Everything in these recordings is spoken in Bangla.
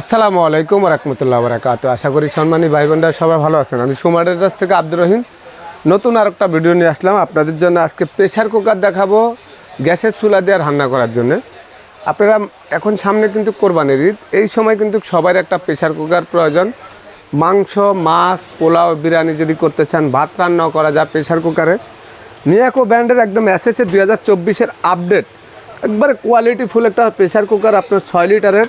আসসালামু আলাইকুম রহমতুল্লাহ বরাকাত আশা করি সম্মানী ভাই বোনরা সবাই ভালো আছেন। আমি সুমারের কাছ থেকে আব্দুর রহিম। নতুন আর একটা ভিডিও নিয়ে আসলাম। আপনাদের জন্য আজকে প্রেশার কুকার দেখাবো গ্যাসের চুলা দিয়ে রান্না করার জন্য। আপনারা এখন সামনে কিন্তু কোরবানির ঈদ। এই সময় কিন্তু সবার একটা প্রেশার কুকার প্রয়োজন। মাংস, মাছ, পোলাও, বিরিয়ানি যদি করতে চান, ভাত রান্নাও করা যায় প্রেশার কুকারে। নিয়াকো ব্র্যান্ডের একদম এসএসএ দুই হাজার চব্বিশের আপডেট। একবারে কোয়ালিটি ফুল একটা প্রেশার কুকার আপনার ছয় লিটারের।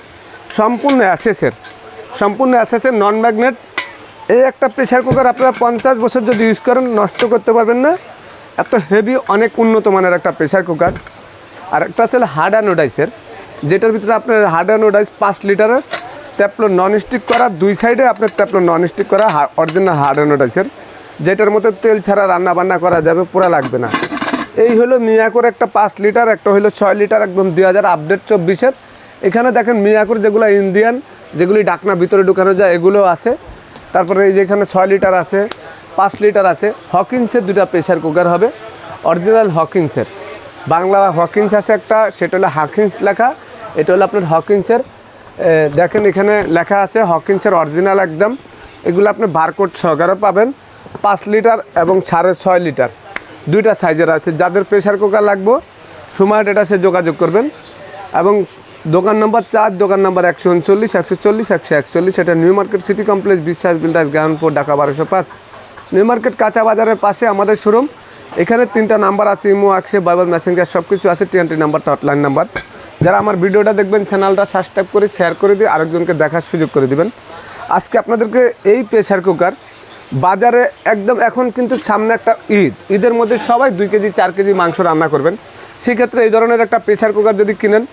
সম্পূর্ণ অ্যাসেসের সম্পূর্ণ অ্যাসেসের নন ম্যাগনেট এই একটা প্রেশার কুকার আপনারা পঞ্চাশ বছর যদি ইউজ করেন, নষ্ট করতে পারবেন না। এত হেভি অনেক উন্নত মানের একটা প্রেশার কুকার আর একটা আছে হার্ড অ্যানোডাইসের যেটার ভিতরে আপনার হার্ড অ্যানোডাইস পাঁচ লিটারের ট্যাপলো নন স্টিক করা, দুই সাইডে আপনার ট্যাপলো নন স্টিক করা অরিজিনাল হার্ড অ্যানোডাইসের যেটার মধ্যে তেল ছাড়া রান্না বান্না করা যাবে, পুরা লাগবে না। এই হলো মিয়াকোর একটা পাঁচ লিটার একটা হলো ছয় লিটার একদম দুই হাজার আপডেট চব্বিশের। এখানে দেখেন মিয়াকোর যেগুলো ইন্ডিয়ান, যেগুলি ডাকনা ভিতরে ঢুকানো যায়, এগুলো আছে। তারপরে এই যে এখানে ছয় লিটার আছে, পাঁচ লিটার আছে। হকিংসের দুটা প্রেশার কুকার হবে অরিজিনাল হকিংসের। বাংলা হকিংস আছে একটা, সেটা হলো হাকিংস লেখা, এটা হলো আপনার হকিংসের। দেখেন এখানে লেখা আছে হকিংসের অরিজিনাল একদম। এগুলো আপনি বারকোড সহকারে পাবেন, পাঁচ লিটার এবং সাড়ে ছয় লিটার। দুইটা সাইজের আছে। যাদের প্রেশার কুকার লাগবে, সময় এটা সে যোগাযোগ করবেন। এবং দোকান নম্বর চার, দোকান নম্বর একশো উনচল্লিশ, একশো চল্লিশ, একশো একচল্লিশ। এটা new market city complex, Biswas builders গ্রাউন্ডপুর Dhaka বারোশো পাঁচ। নিউ মার্কেট কাঁচা বাজারের পাশে আমাদের শোরুম এখানে তিনটা নাম্বার আছে, ইমো একশো বাইবার মেসেঞ্জার সব কিছু আছে টিএনটি নাম্বারটা হটলাইন নাম্বার যারা আমার ভিডিওটা দেখবেন চ্যানেলটা সাবস্ক্রাইব করে শেয়ার করে দিয়ে আরেকজনকে দেখার সুযোগ করে দিবেন। আজকে আপনাদেরকে এই প্রেশার কুকার বাজারে একদম এখন কিন্তু সামনে একটা ঈদ। ঈদের মধ্যে সবাই দুই কেজি, চার কেজি মাংস রান্না করবেন। সেক্ষেত্রে এই ধরনের একটা প্রেশার কুকার যদি কিনেন,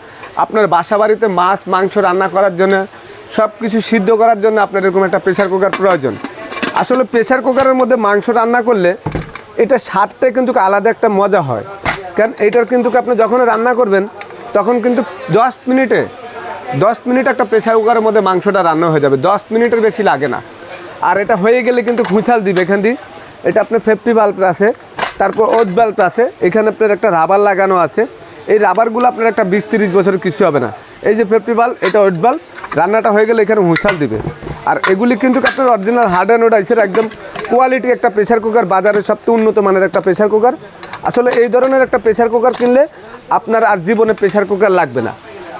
আপনার বাসা বাড়িতে মাছ, মাংস রান্না করার জন্য সব কিছু সিদ্ধ করার জন্য আপনার এরকম একটা প্রেশার কুকার প্রয়োজন। আসলে প্রেশার কুকারের মধ্যে মাংস রান্না করলে এটা স্বাদটাই কিন্তু আলাদা একটা মজা হয়। কারণ এটার কিন্তু আপনি যখন রান্না করবেন, তখন কিন্তু দশ মিনিটে, দশ মিনিট একটা প্রেশার কুকারের মধ্যে মাংসটা রান্না হয়ে যাবে। দশ মিনিটের বেশি লাগে না। আর এটা হয়ে গেলে কিন্তু খুঁচাল দিবে এখান দিয়ে। এটা আপনার ফেফটি বাল্ব আছে। তারপর ওত বাল্ব আছে। এখানে আপনার একটা রাবার লাগানো আছে। এই রাবারগুলো আপনার একটা বিশ তিরিশ বছরের কিছু হবে না। এই যে ফেফটি বাল্ব এটা ওট বাল্ব রান্নাটা হয়ে গেলে এখানে হুঁচাল দিবে। আর এগুলি কিন্তু আপনার অরিজিনাল হার্ড অ্যান্ড ওডাইসের একদম কোয়ালিটি একটা প্রেশার কুকার বাজারের সবচেয়ে উন্নত মানের একটা প্রেশার কুকার আসলে এই ধরনের একটা প্রেশার কুকার কিনলে আপনার আর জীবনে প্রেশার কুকার লাগবে না।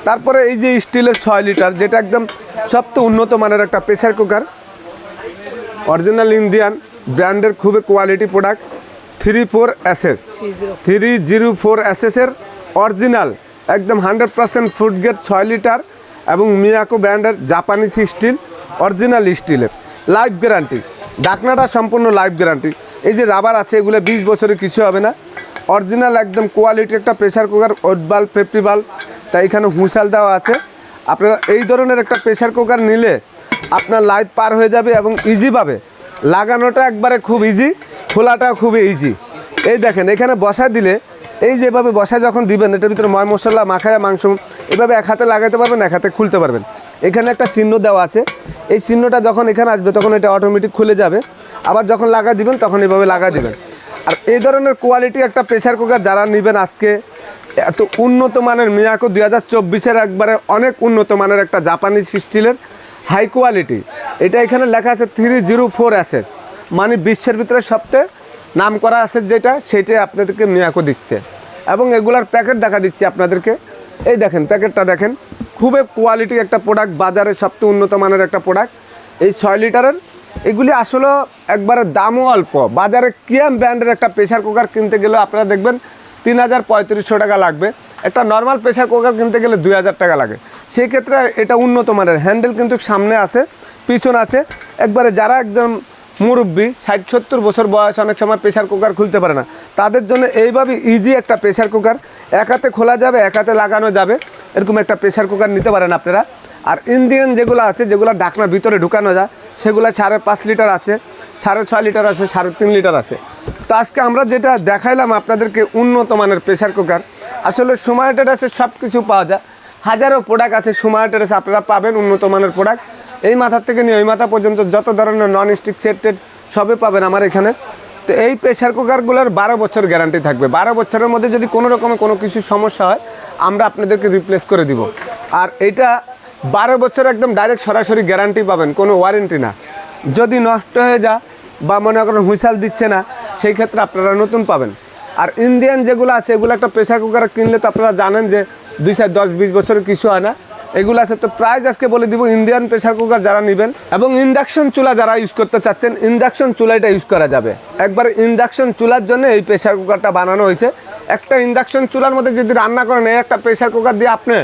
তারপরে এই যে স্টিলের ছয় লিটার যেটা একদম সবচেয়ে উন্নত মানের একটা প্রেশার কুকার অরিজিনাল ইন্ডিয়ান ব্র্যান্ডের খুবই quality product three four SS. Three zero four. এসএসের original একদম হান্ড্রেড পার্সেন্ট ফুড গেট ছয় লিটার এবং মিয়াকো ব্র্যান্ডের জাপানিজ স্টিল অরিজিনাল স্টিলের। Life guarantee. ডাকনাটা সম্পূর্ণ লাইফ গ্যারান্টি। এই যে রাবার আছে এগুলো বিশ বছরে কিছু হবে না। অরিজিনাল একদম কোয়ালিটি একটা প্রেশার কুকার ওট বাল্ব ফেফটি বাল্ব তাই এখানে হুঁসাল দেওয়া আছে। আপনারা এই ধরনের একটা প্রেশার কুকার নিলে আপনার লাইফ পার হয়ে যাবে এবং ইজি পাবে লাগানোটা একবারে খুব ইজি খোলাটাও খুবই ইজি এই দেখেন, এখানে বসা দিলে, এই যেভাবে বসা যখন দিবেন, এটার ভিতরে ময় মশলা মাখায়া মাংস, এভাবে এক হাতে লাগাতে পারবেন, এক হাতে খুলতে পারবেন। এখানে একটা চিহ্ন দেওয়া আছে। এই চিহ্নটা যখন এখানে আসবে, তখন এটা অটোমেটিক খুলে যাবে। আবার যখন লাগা দিবেন, তখন এভাবে লাগা দিবেন। আর এই ধরনের কোয়ালিটি একটা প্রেশার কুকার যারা নেবেন আজকে, এত উন্নত মানের মিয়াকো দুই হাজার চব্বিশের একবারে অনেক উন্নত মানের একটা জাপানিজ স্টিলের হাই কোয়ালিটি এটা এখানে লেখা আছে থ্রি জিরো ফোর অ্যাসেস মানে বিশ্বের ভিতরে সবচেয়ে নাম করা আছে যেটা, সেটাই আপনাদেরকে মিয়াকো দিচ্ছে। এবং এগুলার প্যাকেট দেখা দিচ্ছি আপনাদেরকে। এই দেখেন প্যাকেটটা দেখেন। খুবই কোয়ালিটির একটা প্রোডাক্ট বাজারে সবচেয়ে উন্নত মানের একটা প্রোডাক্ট এই ছয় লিটারের, এগুলি আসলে একবারে দামও অল্প। বাজারে কিয়াম ব্র্যান্ডের একটা প্রেশার কুকার কিনতে গেলেও আপনারা দেখবেন তিন হাজার পঁয়ত্রিশশো টাকা লাগবে। একটা নর্মাল প্রেশার কুকার কিনতে গেলে দুই হাজার টাকা লাগে। সেই ক্ষেত্রে এটা উন্নত মানের। হ্যান্ডেল কিন্তু সামনে আছে। পিছন আছে। একবারে যারা একদম মুরব্বী, ষাট, সত্তর বছর বয়স, অনেক সময় প্রেশার কুকার খুলতে পারে না। তাদের জন্য এইভাবে ইজি একটা প্রেশার কুকার এক হাতে খোলা যাবে, এক হাতে লাগানো যাবে। এরকম একটা প্রেশার কুকার নিতে পারেন আপনারা। আর ইন্ডিয়ান যেগুলো আছে, যেগুলো ডাকনা ভিতরে ঢুকানো যায়, সেগুলো সাড়ে পাঁচ লিটার আছে, সাড়ে ছয় লিটার আছে, সাড়ে তিন লিটার আছে। তো আজকে আমরা যেটা দেখাইলাম আপনাদেরকে উন্নত মানের প্রেশার কুকার আসলে সময় টেরাসে সব কিছু পাওয়া যায়। হাজারো প্রোডাক্ট আছে সময় আপনারা পাবেন উন্নত মানের প্রোডাক্ট এই মাথার থেকে নিয়ে ওই মাথা পর্যন্ত যত ধরনের নন স্টিক সেট টেট সবই পাবেন আমার এখানে। তো এই প্রেশার কুকারগুলোর বারো বছর গ্যারান্টি থাকবে। বারো বছরের মধ্যে যদি কোনো রকমের কোনো কিছু সমস্যা হয়, আমরা আপনাদেরকে রিপ্লেস করে দিব। আর এটা বারো বছর একদম ডাইরেক্ট সরাসরি গ্যারান্টি পাবেন, কোনো ওয়ারেন্টি না। যদি নষ্ট হয়ে যা বা মনে করেন হুইসাল দিচ্ছে না, সেই ক্ষেত্রে আপনারা নতুন পাবেন। আর ইন্ডিয়ান যেগুলো আছে, এগুলো একটা প্রেশার কুকার কিনলে তো আপনারা জানেন যে দুই চার দশ, বিশ বছরের কিছু হয় না। এগুলো আছে। তো প্রাইস আজকে বলে দিব ইন্ডিয়ান প্রেশার কুকার যারা নেবেন এবং ইন্ডাকশন চুলা যারা ইউজ করতে চাচ্ছেন ইন্ডাকশন চুলা এটা ইউজ করা যাবে। একবার ইন্ডাকশন চুলার জন্য এই প্রেশার কুকারটা বানানো হয়েছে। একটা ইন্ডাকশন চুলার মধ্যে যদি রান্না করেন, এই একটা প্রেশার কুকার দিয়ে আপনি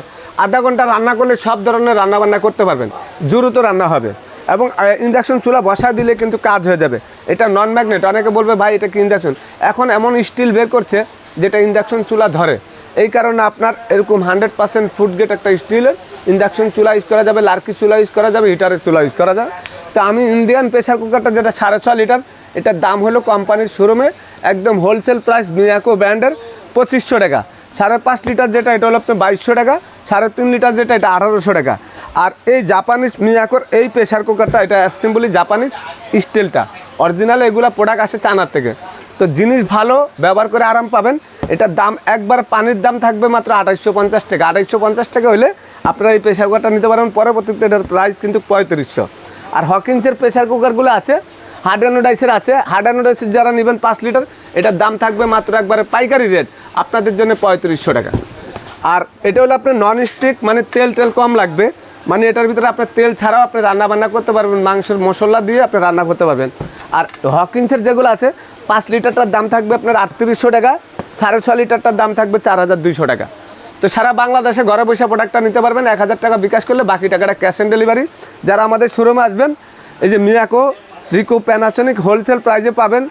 আধা ঘণ্টা রান্না করলে সব ধরনের রান্না বান্না করতে পারবেন। দ্রুত রান্না হবে। এবং ইন্ডাকশন চুলা বসা দিলে কিন্তু কাজ হয়ে যাবে। এটা নন ম্যাগনেট অনেকে বলবে, ভাই, এটা কি ইন্ডাকশন এখন এমন স্টিল বের করছে, যেটা ইন্ডাকশন চুলা ধরে। এই কারণে আপনার এরকম হান্ড্রেড পার্সেন্ট ফুড গেট একটা স্টিলের ইন্ডাকশন চুলা ইউজ করা যাবে, লার্কি চুলা ইউজ করা যাবে হিটারের চুলা ইউজ করা যাবে। তো আমি ইন্ডিয়ান প্রেশার কুকারটা যেটা সাড়ে ছ লিটার এটার দাম হলো কোম্পানির শোরুমে একদম হোলসেল প্রাইস মিয়াকো ব্র্যান্ডের পঁচিশশো টাকা। সাড়ে পাঁচ লিটার যেটা, এটা হলো আপনার বাইশশো টাকা, সাড়ে তিন লিটার যেটা, এটা আঠারোশো টাকা। আর এই জাপানিজ মিয়াকোর এই প্রেশার কুকারটা এটা সিম্পলি জাপানিজ স্টিলটা অরিজিনাল এগুলো প্রোডাক্ট আসে চানার থেকে। তো জিনিস ভালো, ব্যবহার করে আরাম পাবেন। এটার দাম একবার পানির দাম থাকবে মাত্র আঠাইশশো পঞ্চাশ টাকা। আঠাইশশো পঞ্চাশ টাকা হলে আপনারা এই প্রেশার কুকারটা নিতে পারবেন পরবর্তীতে এটার প্রাইস কিন্তু পঁয়ত্রিশশো। আর হকিন্সের প্রেশার কুকারগুলো আছে হার্ডানোডাইসের আছে। হার্ডানোডাইসের যারা নেবেন পাঁচ লিটার এটার দাম থাকবে মাত্র একবারে পাইকারি রেট আপনাদের জন্য পঁয়ত্রিশশো টাকা। আর এটা হলো আপনার নন স্টিক মানে তেল টেল কম লাগবে। মানে এটার ভিতরে আপনার তেল ছাড়াও আপনি রান্না বান্না করতে পারবেন। মাংসের মশলা দিয়ে আপনি রান্না করতে পারবেন। আর হকিন্সের যেগুলো আছে, পাঁচ লিটারটার দাম থাকবে আপনার আটত্রিশশো টাকা। সাড়ে ছ লিটারটার দাম থাকবে চার হাজার দুইশো টাকা। তো সারা বাংলাদেশে ঘরে বসে প্রোডাক্টটা নিতে পারবেন, এক হাজার টাকা বিকাশ করলে বাকি টাকাটা ক্যাশ অন ডেলিভারি যারা আমাদের শোরুমে আসবেন, এই যে মিয়াকো, রিকো প্যানাসনিক হোলসেল প্রাইজে পাবেন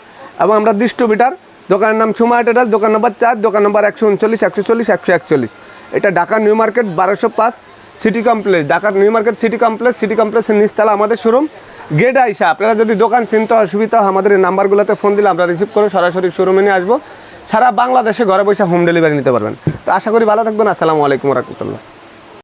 এবং আমরা ডিস্ট্রিবিউটার দোকানের নাম সুমা টেটাল দোকান নম্বর চার, দোকান নম্বর একশো উনচল্লিশ, একশো চল্লিশ, একশো একচল্লিশ। এটা ঢাকা নিউ মার্কেট বারোশো পাঁচ, সিটি কমপ্লেক্স, ঢাকার new market city complex, city কমপ্লেক্সের নিচতলা আমাদের শোরুম গেট আইসা, আপনারা যদি দোকান চিনতে অসুবিধা হয়, আমাদের এই নাম্বারগুলোতে ফোন দিলে আমরা রিসিভ করে সরাসরি শোরুমে নিয়ে আসব। সারা বাংলাদেশে ঘরে বসে হোম ডেলিভারি নিতে পারবেন। তো আশা করি ভালো থাকবেন। আসসালামু আলাইকুম রহমতুল্লাহ।